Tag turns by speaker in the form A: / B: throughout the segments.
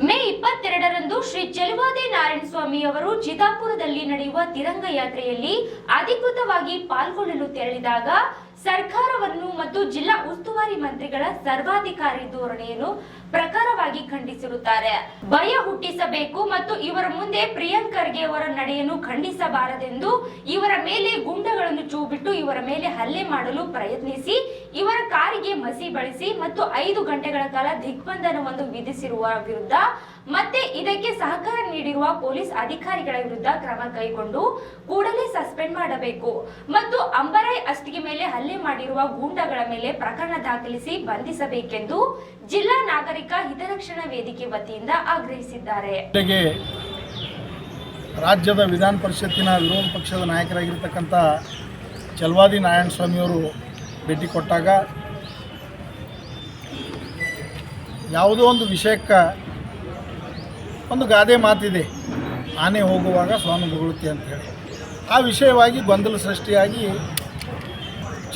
A: ಮೇ ಇಪ್ಪತ್ತೆರಡರಂದು ಶ್ರೀ ಚೆಲುವಾದಿ ನಾರಾಯಣ ಸ್ವಾಮಿ ಅವರು ಚಿತಾಪುರದಲ್ಲಿ ನಡೆಯುವ ತಿರಂಗ ಯಾತ್ರೆಯಲ್ಲಿ ಅಧಿಕೃತವಾಗಿ ಪಾಲ್ಗೊಳ್ಳಲು ತೆರಳಿದಾಗ ಸರ್ಕಾರವನ್ನು ಮತ್ತು ಜಿಲ್ಲಾ ಉಸ್ತುವಾರಿ ಮಂತ್ರಿಗಳ ಸರ್ವಾಧಿಕಾರಿ ಧೋರಣೆಯನ್ನು ಪ್ರಖರವಾಗಿ ಖಂಡಿಸಿರುತ್ತಾರೆ. ಭಯ ಹುಟ್ಟಿಸಬೇಕು ಮತ್ತು ಇವರ ಮುಂದೆ ಪ್ರಿಯಾಂಕ್ ಖರ್ಗೆ ಅವರ ನಡೆಯನ್ನು ಖಂಡಿಸಬಾರದೆಂದು ಇವರ ಮೇಲೆ ಗುಂಡಗಳನ್ನು ಚೂಬಿಟ್ಟು ಇವರ ಮೇಲೆ ಹಲ್ಲೆ ಮಾಡಲು ಪ್ರಯತ್ನಿಸಿ, ಇವರ ಕಾರಿಗೆ ಮಸಿ ಬಳಸಿ ಮತ್ತು ಐದು ಗಂಟೆಗಳ ಕಾಲ ದಿಗ್ಬಂಧನವನ್ನು ವಿಧಿಸಿರುವ ವಿರುದ್ಧ ಮತ್ತೆ ಇದಕ್ಕೆ ಸಹಕಾರ ನೀಡಿರುವ ಪೊಲೀಸ್ ಅಧಿಕಾರಿಗಳ ವಿರುದ್ಧ ಕ್ರಮ ಕೈಗೊಂಡು ಕೂಡಲೇ ಸಸ್ಪೆಂಡ್ ಮಾಡಬೇಕು. ಮತ್ತು ಅಂಬರಾಯ್ ಅಷ್ಟಿಗೆ ಮೇಲೆ ಹಲ್ಲೆ ಮಾಡಿರುವ ಗೂಂಡಗಳ ಮೇಲೆ ಪ್ರಕರಣ ದಾಖಲಿಸಿ ಬಂಧಿಸಬೇಕೆಂದು ಜಿಲ್ಲಾ ನಾಗರಿಕ ಹಿತರಕ್ಷಣಾ ವೇದಿಕೆ ವತಿಯಿಂದ ಆಗ್ರಹಿಸಿದ್ದಾರೆ.
B: ರಾಜ್ಯದ ವಿಧಾನ ಪರಿಷತ್ತಿನ ವಿರೋಧ ಪಕ್ಷದ ನಾಯಕರಾಗಿರ್ತಕ್ಕಂಥ ಚಲ್ವಾದಿ ನಾರಾಯಣ ಸ್ವಾಮಿಯವರು ಭೇಟಿ ಕೊಟ್ಟಾಗ ಯಾವುದೋ ಒಂದು ವಿಷಯಕ್ಕೆ ಒಂದು ಗಾದೆ ಮಾತಿದೆ. ಆನೆ ಹೋಗುವಾಗ ಸ್ವಾಮಿ ಬೊಗಳುತ್ತೆ ಅಂತೇಳಿ ಆ ವಿಷಯವಾಗಿ ಗೊಂದಲ ಸೃಷ್ಟಿಯಾಗಿ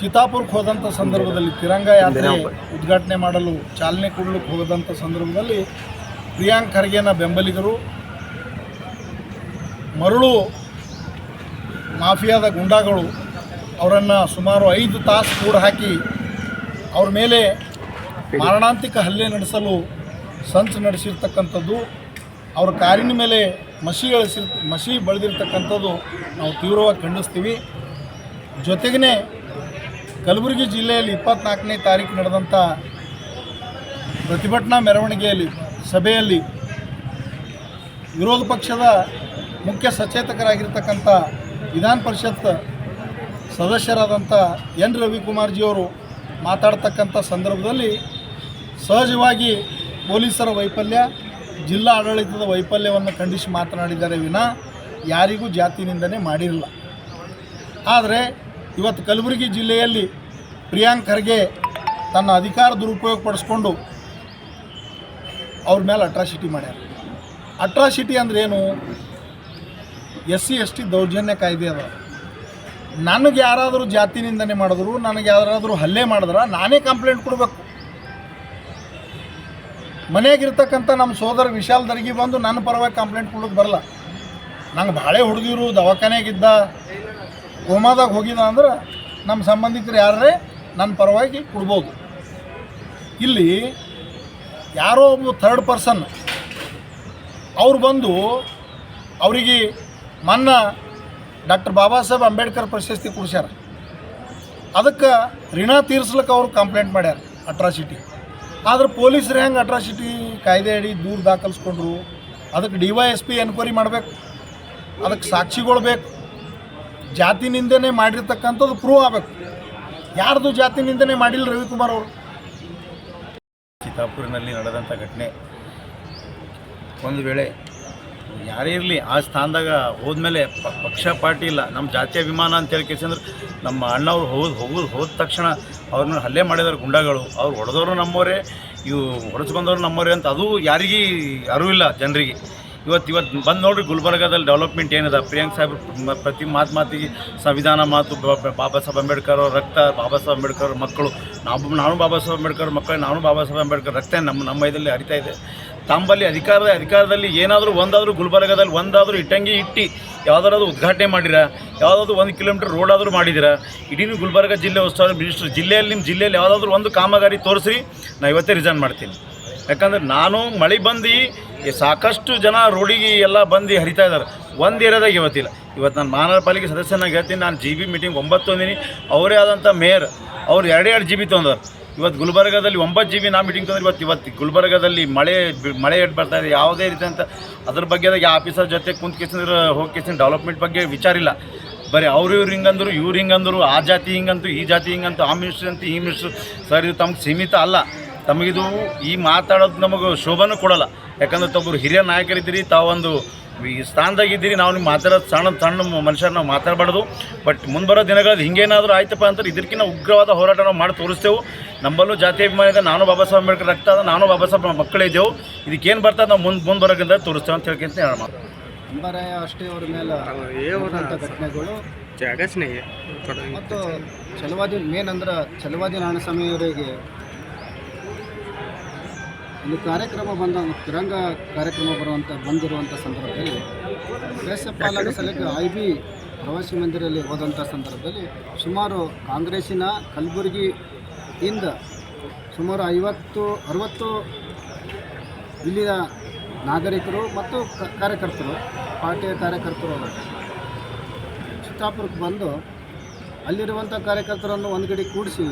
B: ಚಿತಾಪುರಕ್ಕೆ ಹೋದಂಥ ಸಂದರ್ಭದಲ್ಲಿ ತಿರಂಗ ಯಾತ್ರೆ ಉದ್ಘಾಟನೆ ಮಾಡಲು ಚಾಲನೆ ಕೊಡಲಿಕ್ಕೆ ಹೋದಂಥ ಸಂದರ್ಭದಲ್ಲಿ ಪ್ರಿಯಾಂಕ್ ಖರ್ಗೆನ ಬೆಂಬಲಿಗರು ಮರಳು ಮಾಫಿಯಾದ ಗುಂಡಾಗಳು ಅವರನ್ನು ಸುಮಾರು ಐದು ತಾಸು ಕೂಡ ಹಾಕಿ ಅವ್ರ ಮೇಲೆ ಮಾರಣಾಂತಿಕ ಹಲ್ಲೆ ನಡೆಸಲು ಸಂಚು ನಡೆಸಿರ್ತಕ್ಕಂಥದ್ದು ಅವ್ರ ಕಾರಿನ ಮೇಲೆ ಮಸಿ ಎಳಿಸಿರ್ ಮಸಿ ಬೆಳೆದಿರ್ತಕ್ಕಂಥದ್ದು ನಾವು ತೀವ್ರವಾಗಿ ಖಂಡಿಸ್ತೀವಿ. ಜೊತೆಗೇ ಕಲಬುರಗಿ ಜಿಲ್ಲೆಯಲ್ಲಿ ಇಪ್ಪತ್ನಾಲ್ಕನೇ ತಾರೀಕು ನಡೆದಂಥ ಪ್ರತಿಭಟನಾ ಮೆರವಣಿಗೆಯಲ್ಲಿ, ಸಭೆಯಲ್ಲಿ ವಿರೋಧ ಪಕ್ಷದ ಮುಖ್ಯ ಸಚೇತಕರಾಗಿರ್ತಕ್ಕಂಥ ವಿಧಾನ ಪರಿಷತ್ ಸದಸ್ಯರಾದಂಥ ಎನ್. ರವಿಕುಮಾರ್ಜಿಯವರು ಮಾತಾಡ್ತಕ್ಕಂಥ ಸಂದರ್ಭದಲ್ಲಿ ಸಹಜವಾಗಿ ಪೊಲೀಸರ ವೈಫಲ್ಯ, ಜಿಲ್ಲಾ ಆಡಳಿತದ ವೈಫಲ್ಯವನ್ನು ಖಂಡಿಸಿ ಮಾತನಾಡಿದ್ದಾರೆ ವಿನ ಯಾರಿಗೂ ಜಾತಿ ನಿಂದನೆ ಮಾಡಿರಲಿಲ್ಲ ಆದರೆ ಇವತ್ತು ಕಲಬುರಗಿ ಜಿಲ್ಲೆಯಲ್ಲಿ ಪ್ರಿಯಾಂಕ್ ಖರ್ಗೆ ತನ್ನ ಅಧಿಕಾರ ದುರುಪಯೋಗ ಪಡಿಸ್ಕೊಂಡು ಅವ್ರ ಮೇಲೆ ಅಟ್ರಾಸಿಟಿ ಮಾಡ್ಯಾರ. ಅಟ್ರಾಸಿಟಿ ಅಂದ್ರೆ ಏನು? ಎಸ್ ಸಿ ಎಸ್ ಟಿ ದೌರ್ಜನ್ಯ ಕಾಯ್ದೆ ಅದ. ನನಗೆ ಯಾರಾದರೂ ಜಾತಿ ನಿಂದನೆ ಮಾಡಿದ್ರು, ನನಗೆ ಯಾರಾದರೂ ಹಲ್ಲೆ ಮಾಡಿದ್ರೆ ನಾನೇ ಕಂಪ್ಲೇಂಟ್ ಕೊಡಬೇಕು. ಮನೆಯಾಗಿರ್ತಕ್ಕಂಥ ನಮ್ಮ ಸೋದರ ವಿಶಾಲ್ ದರ್ಗಿ ಬಂದು ನನ್ನ ಪರವಾಗಿ ಕಂಪ್ಲೇಂಟ್ ಕೊಡೋಕೆ ಬರಲ್ಲ. ನಂಗೆ ಭಾಳ ಹುಡುಗಿರು ದವಾಖಾನೆಯಾಗಿದ್ದ ಕೋಮಾದಾಗ ಹೋಗಿದ ಅಂದ್ರೆ ನಮ್ಮ ಸಂಬಂಧಿಕರು ಯಾರೇ ನನ್ನ ಪರವಾಗಿ ಕೊಡ್ಬೋದು. ಇಲ್ಲಿ ಯಾರೋ ಒಬ್ಬ ಥರ್ಡ್ ಪರ್ಸನ್ ಅವ್ರು ಬಂದು ಅವರಿಗೆ ಮನ್ನ ಡಾಕ್ಟರ್ ಬಾಬಾ ಸಾಹೇಬ್ ಅಂಬೇಡ್ಕರ್ ಪ್ರಶಸ್ತಿ ಕೊಡ್ಸ್ಯಾರ. ಅದಕ್ಕೆ ಋಣ ತೀರ್ಸ್ಲಿಕ್ಕೆ ಅವರು ಕಂಪ್ಲೇಂಟ್ ಮಾಡ್ಯಾರ ಅಟ್ರಾಸಿಟಿ ಆದ್ರೆ ಪೊಲೀಸರು ಹೆಂಗೆ ಅಟ್ರಾಸಿಟಿ ಕಾಯ್ದೆ ಅಡಿ ದೂರು ದಾಖಲಿಸ್ಕೊಂಡ್ರು? ಅದಕ್ಕೆ D Y S P enquiry ಮಾಡಬೇಕು. ಅದಕ್ಕೆ ಸಾಕ್ಷಿಗಳು ಬೇಕು ಜಾತಿ ನಿಂದನೆ ಮಾಡಿರ್ತಕ್ಕಂಥದ್ದು ಪ್ರೂವ್ ಆಗಬೇಕು. ಯಾರ್ದು ಜಾತಿ ನಿಂದನೆ ಮಾಡಿಲ್ಲ ರವಿಕುಮಾರ್ ಅವರು?
C: ಚಿತ್ತಾಪುರಿನಲ್ಲಿ ನಡೆದಂಥ ಘಟನೆ. ಒಂದು ವೇಳೆ ಯಾರೇ ಇರಲಿ, ಆ ಸ್ಥಾನದಾಗ ಹೋದ್ಮೇಲೆ ಪಕ್ಷ ಪಾರ್ಟಿ ಇಲ್ಲ. ನಮ್ಮ ಜಾತಿ ಅಭಿಮಾನ ಅಂತ ಹೇಳಿ ಕೇಸಂದ್ರೆ ನಮ್ಮ ಅಣ್ಣವ್ರು ಹೋದ್, ಹೋಗೋದು, ಹೋದ ತಕ್ಷಣ ಅವ್ರನ್ನ ಹಲ್ಲೆ ಮಾಡಿದಾರೆ ಗುಂಡಾಗಳು. ಅವ್ರು ಹೊಡೆದವರು ನಮ್ಮವರೇ, ಇವು ಹೊಡೆಸ್ಕೊಂಡವ್ರು ನಮ್ಮವರೇ ಅಂತ ಅದು ಯಾರಿಗೂ ಅರಿವಿಲ್ಲ ಜನರಿಗೆ. ಇವತ್ತು ಇವತ್ತು ಬಂದು ನೋಡ್ರಿ, ಗುಲ್ಬರ್ಗಾದಲ್ಲಿ ಡೆವಲಪ್ಮೆಂಟ್ ಏನಿದೆ. ಪ್ರಿಯಾಂಕ್ ಸಾಹೇಬ್ ಪ್ರತಿ ಮಾತು ಮಾತಿಗೆ ಸಂವಿಧಾನ ಮಾತು ಬಾಬಾ ಸಾಹೇಬ್ ಅಂಬೇಡ್ಕರ್ ಅವ್ರ ರಕ್ತ ಬಾಬಾ ಸಾಹೇಬ್ ಅಂಬೇಡ್ಕರ್ ಮಕ್ಕಳು. ನಾವು, ನಾನು ಬಾಬಾ ಸಾಹೇಬ್ ಅಂಬೇಡ್ಕರ್ ಮಕ್ಕಳು, ನಾನು ಬಾಬಾ ಸಾಹೇಬ್ ಅಂಬೇಡ್ಕರ್ ರಕ್ತ ನಮ್ಮ ನಮ್ಮ ಇದರಲ್ಲಿ ಹರಿತಾ ಇದೆ. ತಮ್ಮಲ್ಲಿ ಅಧಿಕಾರದ, ಅಧಿಕಾರದಲ್ಲಿ ಏನಾದರೂ ಒಂದಾದರೂ ಗುಲ್ಬರ್ಗಾದಲ್ಲಿ ಒಂದಾದರೂ ಇಟ್ಟಂಗಿ ಇಟ್ಟು ಯಾವುದಾದ್ರು ಉದ್ಘಾಟನೆ ಮಾಡಿರ? ಯಾವುದಾದ್ರು ಒಂದು ಕಿಲೋಮೀಟರ್ ರೋಡ್ ಆದರೂ ಮಾಡಿದಿರ? ಇಡೀ ಗುಲ್ಬರ್ಗ ಜಿಲ್ಲೆ ಉಸ್ತುವಾರಿ ಮಿನಿಸ್ಟರ್ ಜಿಲ್ಲೆಯಲ್ಲಿ ನಿಮ್ಮ ಜಿಲ್ಲೆಯಲ್ಲಿ ಯಾವುದಾದ್ರೂ ಒಂದು ಕಾಮಗಾರಿ ತೋರಿಸ್ರಿ, ನಾ ಇವತ್ತೇ ರಿಸೈನ್ ಮಾಡ್ತೀನಿ. ಯಾಕಂದ್ರೆ ನಾನು ಮಳೆ ಬಂದು ಈ ಸಾಕಷ್ಟು ಜನ ರೋಡಿಗೆ ಎಲ್ಲ ಬಂದು ಹರಿತಾ ಇದ್ದಾರೆ. ಒಂದು ಏರಿಯಾದಾಗ ಇವತ್ತಿಲ್ಲ. ಇವತ್ತು ನಾನು ಮಹಾನಗರ ಪಾಲಿಕೆ ಸದಸ್ಯನಾಗಿ ಹೇಳ್ತೀನಿ. ನಾನು ಜಿ ಬಿ ಮೀಟಿಂಗ್ ಒಂಬತ್ತು ತಂದೀನಿ ಅವರೇ ಆದಂಥ ಮೇಯರ್. ಅವ್ರು ಎರಡು ಎರಡು ಜಿ ಬಿ ತೊಂದರು ಇವತ್ತು ಗುಲ್ಬರ್ಗದಲ್ಲಿ ಒಂಬತ್ತು ಜಿ ಬಿ ನಾ ಮೀಟಿಂಗ್ ತಂದ್ರೆ ಇವತ್ತು ಇವತ್ತು ಗುಲ್ಬರ್ಗದಲ್ಲಿ ಮಳೆ ಮಳೆ ಎಡ್ ಬರ್ತಾ ಇದೆ. ಯಾವುದೇ ರೀತಿ ಅಂತ ಅದ್ರ ಬಗ್ಗೆ ಆ ಆಫೀಸರ್ ಜೊತೆ ಕುಂತ್ ಕೇಸಂದ್ರೆ ಹೋಗಿ ಡೆವಲಪ್ಮೆಂಟ್ ಬಗ್ಗೆ ವಿಚಾರ ಇಲ್ಲ. ಬರೀ ಅವ್ರು ಇವ್ರು ಹಿಂಗಂದ್ರು ಇವ್ರು ಹಿಂಗಂದ್ರು, ಆ ಜಾತಿ ಹಿಂಗಂತೂ, ಈ ಜಾತಿ ಹಿಂಗಂತೂ, ಆ ಮಿನಿಸ್ಟ್ರಿ ಅಂತ, ಈ ಮಿನಿಸ್ಟ್ರು ಸರ್, ಇದು ತಮ್ಗೆ ಸೀಮಿತ ಅಲ್ಲ. ತಮಗಿದು ಈ ಮಾತಾಡೋದು ನಮಗೆ ಶೋಭನೂ ಕೊಡಲ್ಲ. ಯಾಕಂದ್ರೆ ತಾವೊಬ್ಬರು ಹಿರಿಯ ನಾಯಕರಿದ್ದೀರಿ ತಾವೊಂದು ಈ ಸ್ಥಾನದಾಗಿದ್ದೀರಿ ನಾವು ನಿಮ್ಗೆ ಮಾತಾಡೋದು ಸಣ್ಣ ಸಣ್ಣ ಮನುಷ್ಯರು ನಾವು ಮಾತಾಡಬಾರ್ದು. ಬಟ್ ಮುಂಬರೋ ದಿನಗಳಲ್ಲಿ ಹಿಂಗೇನಾದರೂ ಆಯ್ತಪ್ಪ ಅಂದ್ರೆ ಇದಕ್ಕಿಂತ ಉಗ್ರವಾದ ಹೋರಾಟ ನಾವು ಮಾಡಿ ತೋರಿಸ್ತೇವೆ. ನಮ್ಮಲ್ಲೂ ಜಾತಿ ಅಭಿಮಾನ ಇದೆ ನಾನು ಬಾಬಾ ಸಾಹೇಬ್ ಅಂಬೇಡ್ಕರ್ ರಕ್ತ ಅದ ನಾನು ಬಾಬಾ ಸಾಹೇಬ್ ಮಕ್ಕಳಿದ್ದೇವೆ ಇದಕ್ಕೆ ಇದಕ್ಕೇನು ಬರ್ತದೆ ನಾವು ಮುಂದೆ ಮುಂದೆ ಬರೋಕ್ಕಿಂತ ತೋರಿಸ್ತೇವೆ ಅಂತ ಹೇಳ್ಕೊಂತ ಹೇಳ ಮಾತು.
B: ಅಂಬರಾಯ ಅಷ್ಟೇ ಅವ್ರ ಮೇಲೆ ಘಟನೆಗಳು. ಮತ್ತು ಛಲವಾದಿ ಮೇನ್ ಅಂದ್ರೆ ಛಲವಾದಿ ನಾರಾಯಣಸ್ವಾಮಿ ಅವರಿಗೆ
D: ಒಂದು ಕಾರ್ಯಕ್ರಮ ಬಂದ ತಿರಂಗ ಕಾರ್ಯಕ್ರಮ ಬರುವಂಥ ಬಂದಿರುವಂಥ ಸಂದರ್ಭದಲ್ಲಿ ದೇಶಪಾಲನ ಸಲಕ್ಕೆ ಐ ಬಿ ಪ್ರವಾಸಿ ಮಂದಿರಲ್ಲಿ ಹೋದಂಥ ಸಂದರ್ಭದಲ್ಲಿ ಸುಮಾರು ಕಾಂಗ್ರೆಸ್ಸಿನ ಕಲಬುರಗಿಯಿಂದ ಸುಮಾರು ಐವತ್ತು, ಅರವತ್ತು ಇಲ್ಲಿಯ ನಾಗರಿಕರು ಮತ್ತು ಕಾರ್ಯಕರ್ತರು, ಪಾರ್ಟಿಯ ಕಾರ್ಯಕರ್ತರು ಚಿತ್ತಾಪುರಕ್ಕೆ ಬಂದು ಅಲ್ಲಿರುವಂಥ ಕಾರ್ಯಕರ್ತರನ್ನು ಒಂದು ಕಡೆ ಕೂಡಿಸಿ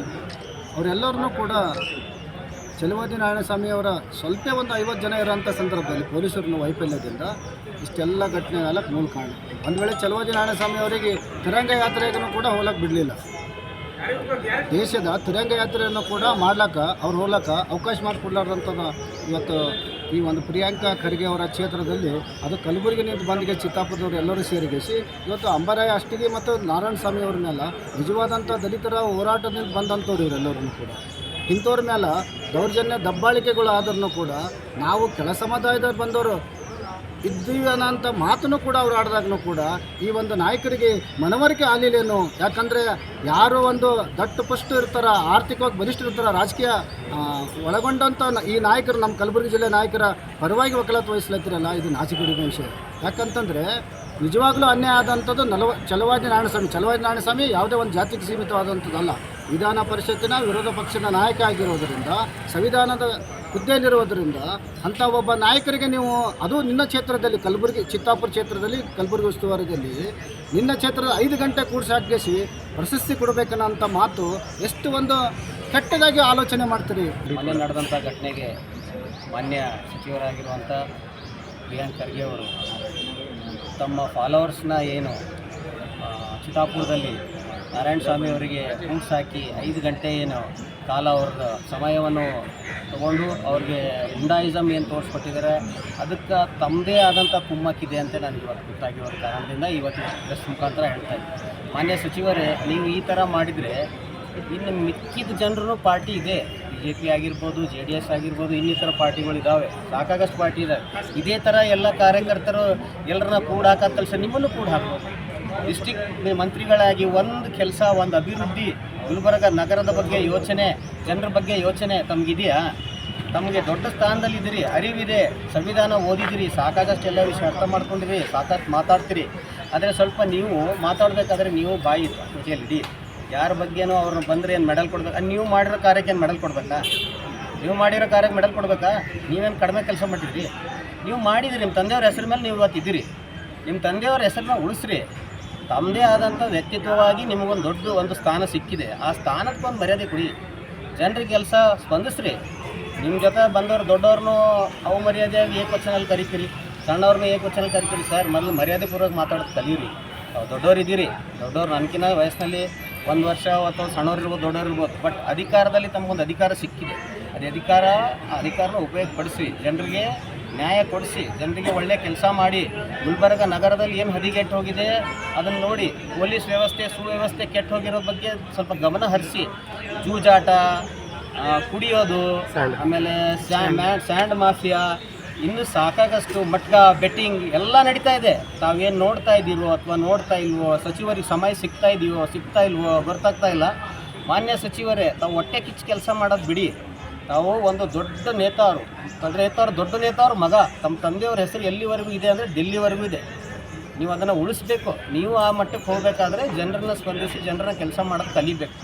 D: ಅವರೆಲ್ಲರನ್ನೂ ಕೂಡ ಚಲವಾದಿ ನಾರಾಯಣಸ್ವಾಮಿಯವರ ಸ್ವಲ್ಪ ಒಂದು ಐವತ್ತು ಜನ ಇರೋಂಥ ಸಂದರ್ಭದಲ್ಲಿ ಪೊಲೀಸರನ್ನು ವೈಫಲ್ಯದಿಂದ ಇಷ್ಟೆಲ್ಲ ಘಟನೆ ಆಗಕ್ಕೆ ಮೂಲ ಕಾರಣ. ಒಂದು ವೇಳೆ ಚೆಲುವಾದಿ ನಾರಾಯಣಸ್ವಾಮಿ ಅವರಿಗೆ ತಿರಂಗ ಯಾತ್ರೆಯನ್ನು ಕೂಡ ಹೋಗಕ್ಕೆ ಬಿಡಲಿಲ್ಲ. ದೇಶದ ತಿರಂಗ ಯಾತ್ರೆಯನ್ನು ಕೂಡ ಮಾಡ್ಲಕ್ಕ, ಅವ್ರು ಹೋಗ್ಲಕ್ಕೆ ಅವಕಾಶ ಮಾಡಿಕೊಡ್ಲಾರ್ದಂಥದ್ದು ಇವತ್ತು ಈ ಒಂದು ಪ್ರಿಯಾಂಕಾ ಖರ್ಗೆ ಅವರ ಕ್ಷೇತ್ರದಲ್ಲಿ ಅದು ಕಲಬುರಗಿನಿಂದ ಬಂದಿಗೆ ಚಿತ್ತಾಪುರದವ್ರು ಎಲ್ಲರೂ ಸೇರಿಗಿಸಿ ಇವತ್ತು ಅಂಬರಾಯ ಅಷ್ಟಿಗೆ ಮತ್ತು ನಾರಾಯಣ ಸ್ವಾಮಿ ಅವ್ರನ್ನೆಲ್ಲ ನಿಜವಾದಂಥ ದಲಿತರ ಹೋರಾಟದಿಂದ ಬಂದಂಥವ್ರು ಇವರೆಲ್ಲರೂ ಕೂಡ. ಇಂಥವ್ರ ಮೇಲೆ ದೌರ್ಜನ್ಯ ದಬ್ಬಾಳಿಕೆಗಳು ಆದ್ರೂ ಕೂಡ ನಾವು ಕೆಲ ಸಮುದಾಯದವ್ರು ಬಂದವರು ಇದ್ದೀವಿ ಅನ್ನೋಂಥ ಮಾತನ್ನು ಕೂಡ ಅವ್ರು ಆಡಿದಾಗೂ ಕೂಡ ಈ ಒಂದು ನಾಯಕರಿಗೆ ಮನವರಿಕೆ ಆಗಲಿಲ್ಲೇನು? ಯಾಕಂದರೆ ಯಾರು ಒಂದು ದಟ್ಟು ಪುಷ್ಟು ಇರ್ತಾರ, ಆರ್ಥಿಕವಾಗಿ ಬಲಿಷ್ಠ ಇರ್ತಾರ, ರಾಜಕೀಯ ಒಳಗೊಂಡಂಥ ಈ ನಾಯಕರು ನಮ್ಮ ಕಲಬುರಗಿ ಜಿಲ್ಲೆ ನಾಯಕರ ಪರವಾಗಿ ವಕಾಲತ್ತು ವಹಿಸ್ಲತ್ತಿರಲ್ಲ? ಇದು ನಾಚಿಕೆಡಿದ ವಿಷಯ ಯಾಕಂತಂದರೆ ನಿಜವಾಗ್ಲೂ ಅನ್ಯಾಯ ಆದಂಥದ್ದು ನಲವ ಚಲವಾದಿ ನಾರಾಯಣಸ್ವಾಮಿ ಚಲವಾದಿ ನಾರಾಯಣಸ್ವಾಮಿ ಯಾವುದೇ ಒಂದು ಜಾತಿಗೆ ಸೀಮಿತವಾದಂಥದ್ದಲ್ಲ. ವಿಧಾನ ಪರಿಷತ್ತಿನ ವಿರೋಧ ಪಕ್ಷದ ನಾಯಕ ಆಗಿರೋದರಿಂದ, ಸಂವಿಧಾನದ ಹುದ್ದೆಯಲ್ಲಿರೋದರಿಂದ ಅಂಥ ಒಬ್ಬ ನಾಯಕರಿಗೆ ನೀವು, ಅದು ನಿನ್ನ ಕ್ಷೇತ್ರದಲ್ಲಿ ಕಲಬುರಗಿ, ಚಿತ್ತಾಪುರ ಕ್ಷೇತ್ರದಲ್ಲಿ ಕಲಬುರಗಿ ಉಸ್ತುವಾರಿಯಲ್ಲಿ ನಿನ್ನ ಕ್ಷೇತ್ರದ ಐದು ಗಂಟೆ ಕೂಡಿಸಿ ಹಾಕಿಸಿ ಪ್ರಶಸ್ತಿ ಕೊಡಬೇಕನ್ನೋಂಥ ಮಾತು ಎಷ್ಟು ಒಂದು ಕೆಟ್ಟದಾಗಿ ಆಲೋಚನೆ ಮಾಡ್ತೀರಿ?
E: ಮೊನ್ನೆ ನಡೆದಂಥ ಘಟನೆಗೆ ಮಾನ್ಯ ಸಚಿವರಾಗಿರುವಂಥ ಪ್ರಿಯಾಂಕ್ ಖರ್ಗೆ ಅವರು ತಮ್ಮ ಫಾಲೋವರ್ಸ್ನ ಏನು ಚಿತ್ತಾಪುರದಲ್ಲಿ ನಾರಾಯಣ ಸ್ವಾಮಿ ಅವರಿಗೆ ಕೂಡ್ಸ್ ಹಾಕಿ ಐದು ಗಂಟೆ ಏನು ಕಾಲ ಅವ್ರದ್ದು ಸಮಯವನ್ನು ತಗೊಂಡು ಅವ್ರಿಗೆ ಹಿಂಡಾಯಿಸಮ್ ಏನು ತೋರಿಸ್ಕೊಟ್ಟಿದ್ದಾರೆ. ಅದಕ್ಕೆ ತಮ್ಮದೇ ಆದಂಥ ಕುಮ್ಮಕ್ಕಿದೆ ಅಂತ ನನಗೆ ಇವತ್ತು ಗೊತ್ತಾಗಿರೋ ಕಾರಣದಿಂದ ಇವತ್ತು ಪ್ರೆಸ್ ಮುಖಾಂತರ ಹೇಳ್ತಾ ಇದ್ದೀನಿ. ಮಾನ್ಯ ಸಚಿವರೇ, ನೀವು ಈ ಥರ ಮಾಡಿದರೆ ಇನ್ನು ಮಿಕ್ಕಿದ ಜನರು ಪಾರ್ಟಿ ಇದೆ. ಬಿ ಜೆ ಪಿ ಆಗಿರ್ಬೋದು, ಜೆ ಡಿ ಎಸ್ ಆಗಿರ್ಬೋದು, ಇನ್ನಿತರ ಪಾರ್ಟಿಗಳು ಇದ್ದಾವೆ ಸಾಕಾಗಷ್ಟು ಪಾರ್ಟಿ ಇದ್ದಾವೆ ಇದೇ ಥರ ಎಲ್ಲ ಕಾರ್ಯಕರ್ತರು ಎಲ್ಲರನ್ನ ಕೂಡ ಹಾಕೋ ಕೆಲಸ ನಿಮ್ಮನ್ನು ಕೂಡ ಹಾಕ್ಬೋದು. ಡಿಸ್ಟಿಕ್ ಮಂತ್ರಿಗಳಾಗಿ ಒಂದು ಕೆಲಸ, ಒಂದು ಅಭಿವೃದ್ಧಿ ಗುಲ್ಬರ್ಗ ನಗರದ ಬಗ್ಗೆ ಯೋಚನೆ, ಜನರ ಬಗ್ಗೆ ಯೋಚನೆ ತಮಗಿದೆಯಾ? ತಮಗೆ ದೊಡ್ಡ ಸ್ಥಾನದಲ್ಲಿದ್ದೀರಿ, ಅರಿವಿದೆ, ಸಂವಿಧಾನ ಓದಿದಿರಿ ಸಾಕಾದಷ್ಟು ಎಲ್ಲ ವಿಷಯ ಅರ್ಥ ಮಾಡ್ಕೊಂಡಿರಿ, ಸಾಕಷ್ಟು ಮಾತಾಡ್ತೀರಿ. ಆದರೆ ಸ್ವಲ್ಪ ನೀವು ಮಾತಾಡಬೇಕಾದ್ರೆ ನೀವು ಬಾಯಿ ಇಡಿ ಯಾರ ಬಗ್ಗೆನೂ ಅವ್ರನ್ನ ಬಂದರೆ ಏನು ಮೆಡಲ್ ಕೊಡ್ಬೇಕು? ನೀವು ಮಾಡಿರೋ ಕಾರ್ಯಕ್ಕೆ ಏನು ಮೆಡಲ್ ಕೊಡ್ಬೇಕಾ? ನೀವು ಮಾಡಿರೋ ಕಾರ್ಯಕ್ಕೆ ಮೆಡಲ್ ಕೊಡ್ಬೇಕಾ? ನೀವೇನು ಕಡಿಮೆ ಕೆಲಸ ಮಾಡಿದ್ರಿ ನೀವು ಮಾಡಿದಿರಿ ನಿಮ್ಮ ತಂದೆಯವ್ರ ಹೆಸರು ಮೇಲೆ ನೀವು ಇವತ್ತಿದ್ದೀರಿ. ನಿಮ್ಮ ತಂದೆಯವ್ರ ಹೆಸರನ್ನ ಉಳಿಸ್ರಿ. ತಮ್ಮದೇ ಆದಂಥ ವ್ಯಕ್ತಿತ್ವವಾಗಿ ನಿಮಗೊಂದು ದೊಡ್ಡ ಒಂದು ಸ್ಥಾನ ಸಿಕ್ಕಿದೆ. ಆ ಸ್ಥಾನಕ್ಕೆ ಒಂದು ಮರ್ಯಾದೆ ಕೊಡಿ. ಜನರಿಗೆ ಕೆಲಸ ಸ್ಪಂದಿಸ್ರಿ. ನಿಮ್ಮ ಜೊತೆ ಬಂದವರು ದೊಡ್ಡವ್ರನ್ನೂ ಮರ್ಯಾದೆಯಾಗಿ ಏಕವಚನಲ್ಲಿ ಕರಿತೀರಿ. ಸಣ್ಣವ್ರನ್ನೂ ಏಕವಚನಲ್ಲಿ ಕರಿತೀರಿ. ಸರ್, ಮೊದಲು ಮರ್ಯಾದೆ ಪೂರ್ವಕ ಮಾತಾಡೋದು ಕಲೀರಿ. ಅವ್ರು ದೊಡ್ಡವ್ರು ಇದ್ದೀರಿ. ದೊಡ್ಡವ್ರು ನನಗಿನ ವಯಸ್ಸಿನಲ್ಲಿ ಒಂದು ವರ್ಷ ಅಥವಾ ಸಣ್ಣವ್ರು ಇರ್ಬೋದು, ದೊಡ್ಡವ್ರು ಇರ್ಬೋದು. ಬಟ್ ಅಧಿಕಾರದಲ್ಲಿ ತಮಗೊಂದು ಅಧಿಕಾರ ಸಿಕ್ಕಿದೆ. ಅದೇ ಅಧಿಕಾರ, ಆ ಅಧಿಕಾರನ ಉಪಯೋಗಪಡಿಸಿ ಜನರಿಗೆ ನ್ಯಾಯ ಕೊಡಿಸಿ ಜನರಿಗೆ ಒಳ್ಳೆಯ ಕೆಲಸ ಮಾಡಿ ಗುಲ್ಬರ್ಗ ನಗರದಲ್ಲಿ ಏನು ಹದಿಗೆಟ್ಟು ಹೋಗಿದೆ ಅದನ್ನು ನೋಡಿ ಪೊಲೀಸ್ ವ್ಯವಸ್ಥೆ ಸುವ್ಯವಸ್ಥೆ ಕೆಟ್ಟು ಹೋಗಿರೋ ಬಗ್ಗೆ ಸ್ವಲ್ಪ ಗಮನ ಹರಿಸಿ ಜೂಜಾಟ ಕುಡಿಯೋದು ಆಮೇಲೆ ಸ್ಯಾಂಡ್. ಮಾಫಿಯಾ ಇನ್ನು ಸಾಕಾಗಷ್ಟು ಮಟ್ಕ ಬೆಟ್ಟಿಂಗ್ ಎಲ್ಲ ನಡೀತಾ ಇದೆ. ತಾವೇನು ನೋಡ್ತಾ ಇದ್ದೀವೋ ಅಥವಾ ನೋಡ್ತಾ ಇಲ್ವೋ ಸಚಿವರಿಗೆ ಸಮಯ ಸಿಗ್ತಾ ಇದೆಯೋ ಸಿಗ್ತಾ ಇಲ್ವೋ ಗೊತ್ತಾಗ್ತಾ ಇಲ್ಲ. ಮಾನ್ಯ ಸಚಿವರೇ ತಾವು ಹೊಟ್ಟೆ ಕಿಚ್ಚು ಕೆಲಸ ಮಾಡೋದು ಬಿಡಿ. ತಾವು ಒಂದು ದೊಡ್ಡ ನೇತಾರು ಅಂದರೆ ನೇತಾರು, ದೊಡ್ಡ ನೇತಾರು ಮಗ. ತಮ್ಮ ತಂದೆಯವ್ರ ಹೆಸರು ಎಲ್ಲಿವರೆಗೂ ಇದೆ ಅಂದರೆ ಡೆಲ್ಲಿವರೆಗೂ ಇದೆ. ನೀವು ಅದನ್ನು ಉಳಿಸ್ಬೇಕು. ನೀವು ಆ ಮಟ್ಟಕ್ಕೆ ಹೋಗಬೇಕಾದ್ರೆ ಜನರನ್ನ ಸ್ಪಂದಿಸಿ, ಜನರನ್ನ ಕೆಲಸ ಮಾಡೋದು ಕಲಿಬೇಕು.